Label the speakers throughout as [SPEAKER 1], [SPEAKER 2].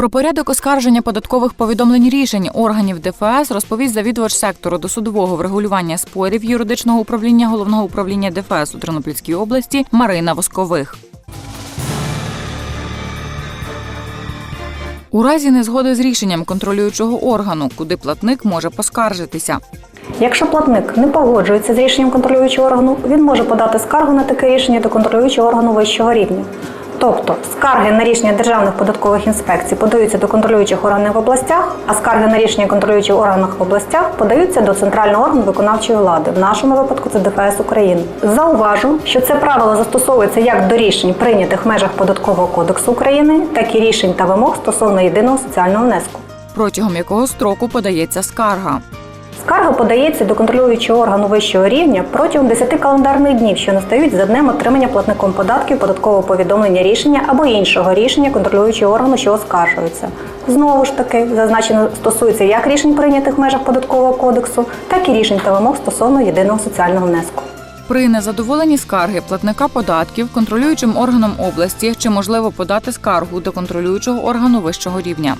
[SPEAKER 1] Про порядок оскарження податкових повідомлень рішень органів ДФС розповість завідувач сектору досудового врегулювання спорів юридичного управління головного управління ДФС у Тернопільській області Марина Воскових. У разі незгоди з рішенням контролюючого органу, куди платник може поскаржитися.
[SPEAKER 2] Якщо платник не погоджується з рішенням контролюючого органу, він може подати скаргу на таке рішення до контролюючого органу вищого рівня. Тобто скарги на рішення державних податкових інспекцій подаються до контролюючих органів в областях, а скарги на рішення контролюючих органах в областях подаються до центрального органу виконавчої влади. В нашому випадку це ДФС України. Зауважу, що це правило застосовується як до рішень, прийнятих в межах податкового кодексу України, так і рішень та вимог стосовно єдиного соціального внеску.
[SPEAKER 1] протягом якого строку подається скарга.
[SPEAKER 2] Скарга подається до контролюючого органу вищого рівня протягом 10 календарних днів, що настають за днем отримання платником податків податкового повідомлення рішення або іншого рішення контролюючого органу, що оскаржується. Знову ж таки, зазначено стосується як рішень, прийнятих в межах податкового кодексу, так і рішень та вимог стосовно єдиного соціального внеску.
[SPEAKER 1] При незадоволенні скарги платника податків контролюючим органом області чи можливо подати скаргу до контролюючого органу вищого рівня.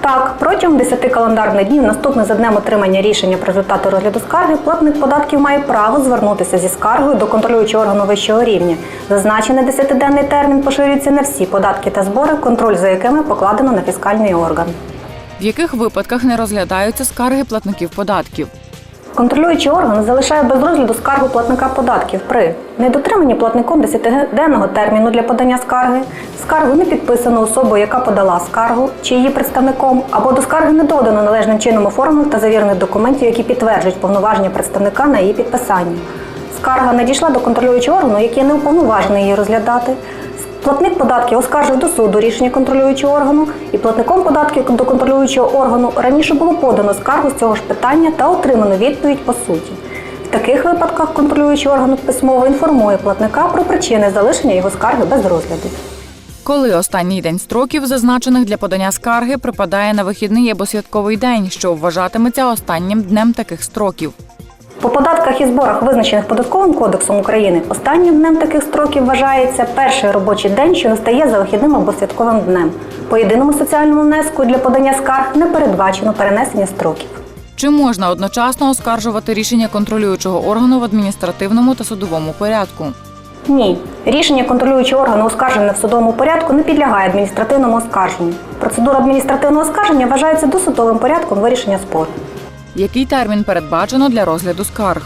[SPEAKER 2] Так, протягом 10 календарних днів, наступних за днем отримання рішення про результати розгляду скарги, платник податків має право звернутися зі скаргою до контролюючого органу вищого рівня. Зазначений 10-денний термін поширюється на всі податки та збори, контроль за якими покладено на фіскальний орган.
[SPEAKER 1] В яких випадках не розглядаються скарги платників податків?
[SPEAKER 2] Контролюючий орган залишає без розгляду скаргу платника податків при недотриманні платником 10-денного терміну для подання скарги, скаргу не підписано особою, яка подала скаргу, чи її представником, або до скарги не додано належним чином оформлених та завірених документів, які підтверджують повноваження представника на її підписання. Скарга надійшла до контролюючого органу, який не уповноважений її розглядати. Платник податків оскаржив до суду рішення контролюючого органу, і платником податків до контролюючого органу раніше було подано скаргу з цього ж питання та отримано відповідь по суті. В таких випадках контролюючий орган письмово інформує платника про причини залишення його скарги без розгляду.
[SPEAKER 1] Коли останній день строків, зазначених для подання скарги, припадає на вихідний або святковий день, що вважатиметься останнім днем таких строків.
[SPEAKER 2] По податках і зборах, визначених податковим кодексом України, останнім днем таких строків вважається перший робочий день, що настає за вихідним або святковим днем. По єдиному соціальному внеску для подання скарг не передбачено перенесення строків.
[SPEAKER 1] Чи можна одночасно оскаржувати рішення контролюючого органу в адміністративному та судовому порядку?
[SPEAKER 2] Ні, рішення контролюючого органу, оскаржене в судовому порядку, не підлягає адміністративному оскарженню. Процедура адміністративного оскарження вважається досудовим порядком вирішення спору.
[SPEAKER 1] Який термін передбачено для розгляду скарг?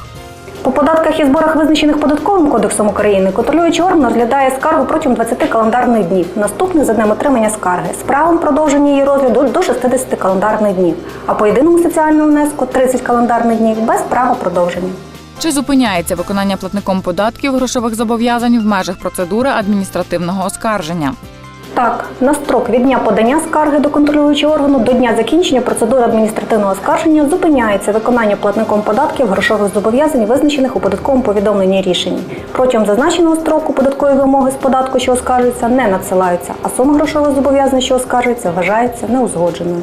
[SPEAKER 2] По податках і зборах, визначених податковим кодексом України, контролюючий орган розглядає скаргу протягом 20 календарних днів, наступних за днем отримання скарги, з правом продовження її розгляду до 60 календарних днів, а по єдиному соціальному внеску 30 календарних днів без права продовження.
[SPEAKER 1] Чи зупиняється виконання платником податків грошових зобов'язань в межах процедури адміністративного оскарження?
[SPEAKER 2] Так, на строк від дня подання скарги до контролюючого органу до дня закінчення процедури адміністративного оскарження зупиняється виконання платником податків грошових зобов'язань, визначених у податковому повідомленні рішенні. Протягом зазначеного строку податкові вимоги з податку, що оскаржуються, не надсилаються, а сума грошових зобов'язань, що оскаржується, вважається неузгодженою.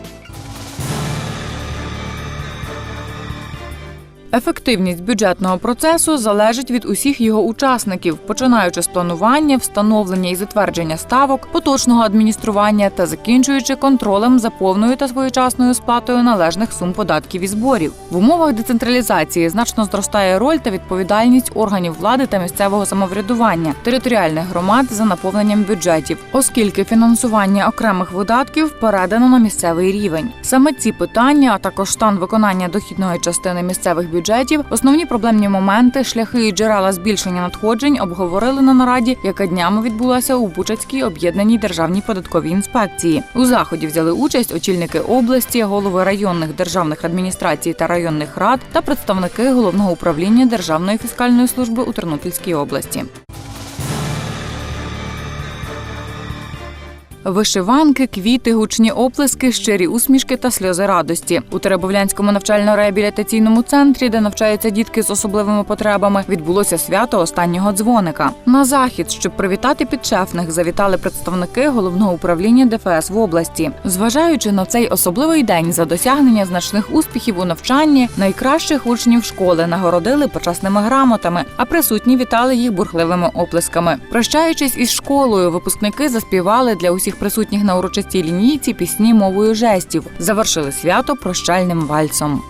[SPEAKER 1] Ефективність бюджетного процесу залежить від усіх його учасників, починаючи з планування, встановлення і затвердження ставок, поточного адміністрування та закінчуючи контролем за повною та своєчасною сплатою належних сум податків і зборів. В умовах децентралізації значно зростає роль та відповідальність органів влади та місцевого самоврядування, територіальних громад за наповненням бюджетів, оскільки фінансування окремих видатків передано на місцевий рівень. Саме ці питання, а також стан виконання дохідної частини місцевих бюджетів, основні проблемні моменти, шляхи і джерела збільшення надходжень обговорили на нараді, яка днями відбулася у Бучацькій об'єднаній державній податковій інспекції. У заході взяли участь очільники області, голови районних державних адміністрацій та районних рад та представники головного управління Державної фіскальної служби у Тернопільській області. Вишиванки, квіти, гучні оплески, щирі усмішки та сльози радості. У Теребовлянському навчально-реабілітаційному центрі, де навчаються дітки з особливими потребами, відбулося свято останнього дзвоника. На захід, щоб привітати підшефних, завітали представники головного управління ДФС в області. Зважаючи на цей особливий день за досягнення значних успіхів у навчанні, найкращих учнів школи нагородили почесними грамотами, а присутні вітали їх бурхливими оплесками. Прощаючись із школою, випускники заспівали для усіх присутніх на урочистій лінійці пісні мовою жестів. Завершили свято прощальним вальсом.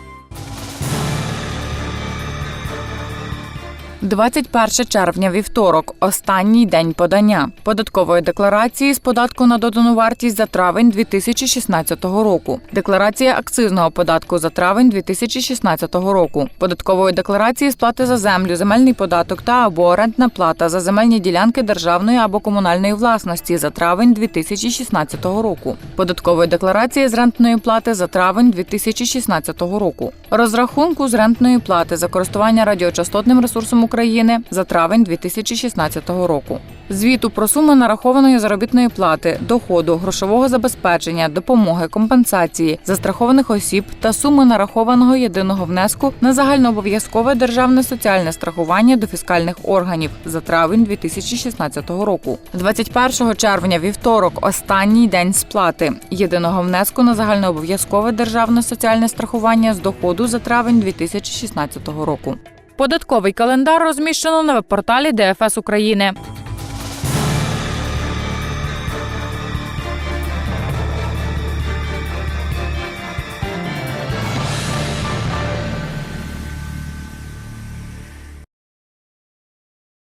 [SPEAKER 1] 21 червня вівторок, останній день подання. Податкової декларації з податку на додану вартість за травень 2016 року, декларація акцизного податку за травень 2016 року, податкової декларації сплати за землю, земельний податок та або орендна плата за земельні ділянки державної або комунальної власності за травень 2016 року, податкової декларації з рентної плати за травень 2016 року, розрахунку з рентної плати за користування радіочастотним ресурсом України за травень 2016 року. Звіту про суми нарахованої заробітної плати, доходу, грошового забезпечення, допомоги, компенсації, застрахованих осіб та суми нарахованого єдиного внеску на загальнообов'язкове державне соціальне страхування до фіскальних органів за травень 2016 року. 21 червня вівторок останній день сплати єдиного внеску на загальнообов'язкове державне соціальне страхування з доходу за травень 2016 року. Податковий календар розміщено на веб-порталі ДФС України.